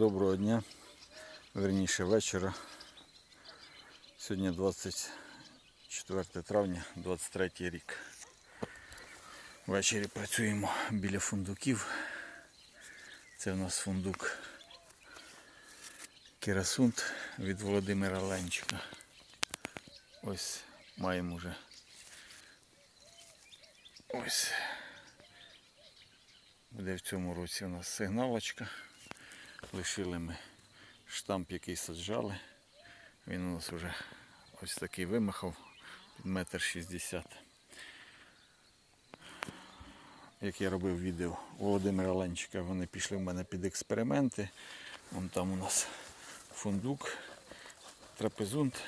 Доброго дня, верніше вечора. Сьогодні 24 травня, 23 рік. Ввечері працюємо біля фундуків. Це в нас фундук Керасунт від Володимира Ленчика. Ось маємо вже ось. Буде в цьому році у нас сигналочка. Лишили ми штамп, який саджали. Він у нас вже ось такий вимахав метр шістдесят. Як я робив відео Володимира Ленчика, вони пішли в мене під експерименти. Вон там у нас фундук, трапезунт,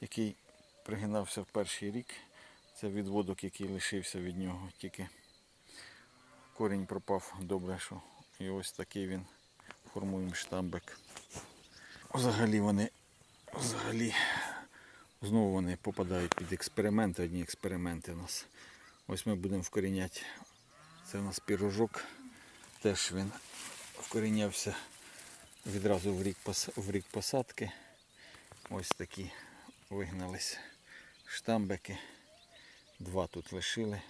який пригинався в перший рік. Це відводок, який лишився від нього. Тільки корінь пропав добре, що і ось такий він формуємо штамбик. Взагалі вони взагалі знову вони попадають під експерименти, одні експерименти у нас. Ось ми будемо вкоріняти. Це у нас пірожок. Теж він вкорінявся відразу в рік, в рік посадки. Ось такі вигнались штамбики. Два тут лишили.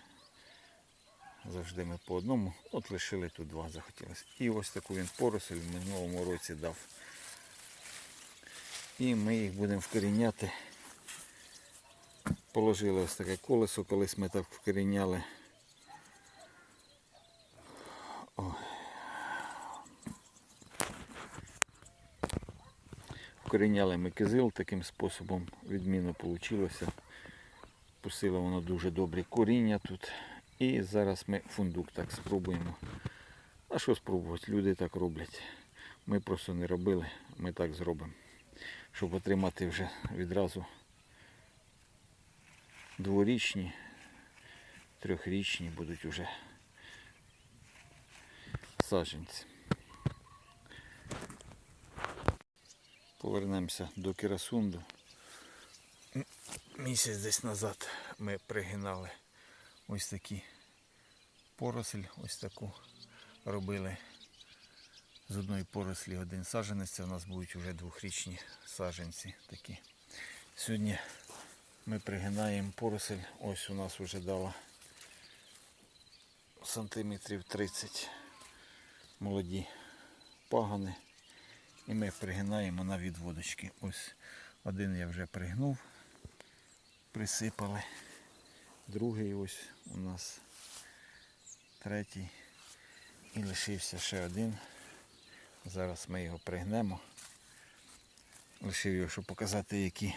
Завжди ми по одному. От лишили тут два захотілося. І ось таку він поросль в минулому році дав. І ми їх будемо вкоріняти. Положили ось таке колесо, колись ми так вкоріняли. Вкоріняли ми кизил таким способом. Відмінно вийшло. Пустило воно дуже добре коріння тут. І зараз ми фундук так спробуємо. А що спробувати? Люди так роблять. Ми просто не робили, ми так зробимо. Щоб отримати вже відразу дворічні, трьохрічні будуть вже саджанці. Повернемося до Кірасунду. Місяць десь назад ми пригинали ось такі поросль, ось таку робили. З одної порослі один саджанець, це у нас будуть вже двохрічні саджанці такі. Сьогодні ми пригинаємо поросль, ось у нас вже дала сантиметрів 30 молоді пагани. І ми пригинаємо на відводочки. Ось один я вже пригнув, присипали. Другий ось у нас третій. І лишився ще один. Зараз ми його пригнемо. Лишив його, щоб показати, які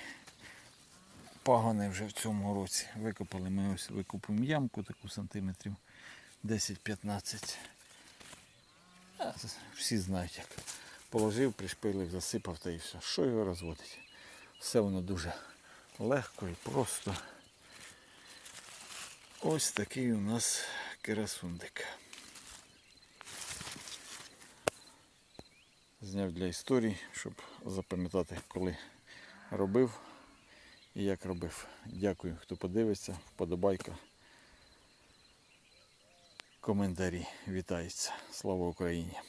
пагони вже в цьому році. Викопали ми ось викопуємо ямку таку сантиметрів 10-15. Всі знають як. Положив, пришпилив, засипав та і все. Що його розводить? Все воно дуже легко і просто. Ось такий у нас керасундик. Зняв для історії, щоб запам'ятати, коли робив і як робив. Дякую, хто подивиться, вподобайка. Коментарі вітаються. Слава Україні!